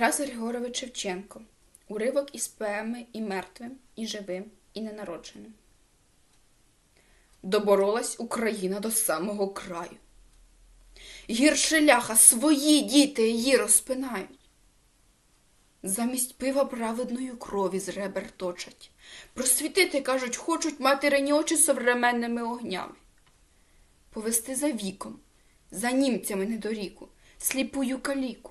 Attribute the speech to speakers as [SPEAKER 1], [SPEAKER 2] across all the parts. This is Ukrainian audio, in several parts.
[SPEAKER 1] Тарас Григорович Шевченко. Уривок із поеми і мертвим, і живим, і ненародженим. Доборолась Україна до самого краю. Гірше ляха свої діти її розпинають. Замість пива праведною крові з ребер точать. Просвітити, кажуть, хочуть материні очі современними огнями. Повести за віком, за німцями недоріку, сліпую каліку.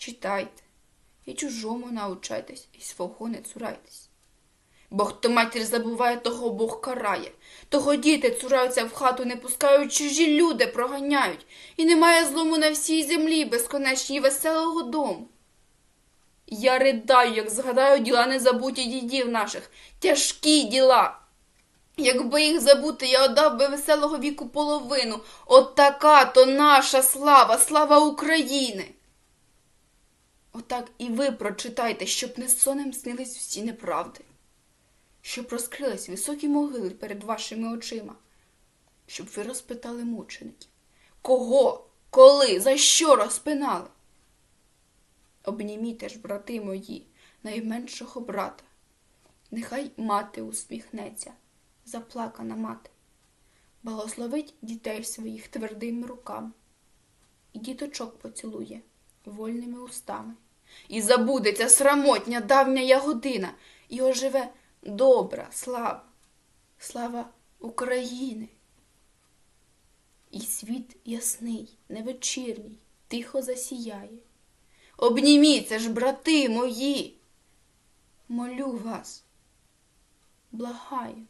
[SPEAKER 1] читайте, і чужому научайтесь, і свого не цурайтесь. Бо хто матір забуває, того Бог карає, того діти цураються в хату, не пускають, чужі люди проганяють, і немає злому на всій землі безконечній веселого дому. Я ридаю, як згадаю діла незабуті дідів наших, тяжкі діла. Якби їх забути, я отдав би веселого віку половину. От така то наша слава, слава України. Отак і ви прочитайте, щоб не сонем снились всі неправди, щоб розкрились високі могили перед вашими очима, щоб ви розпитали мучеників. Кого, коли, за що розпинали? Обніміте ж, брати мої, найменшого брата. Нехай мати усміхнеться, заплакана мати, благословить дітей своїх твердими руками, і діточок поцілує вольними устами, і забудеться срамотня давня ягодина, і оживе добра слава, слава України. І світ ясний, невечірній, тихо засіяє. Обніміться ж, брати мої. Молю вас, благаю.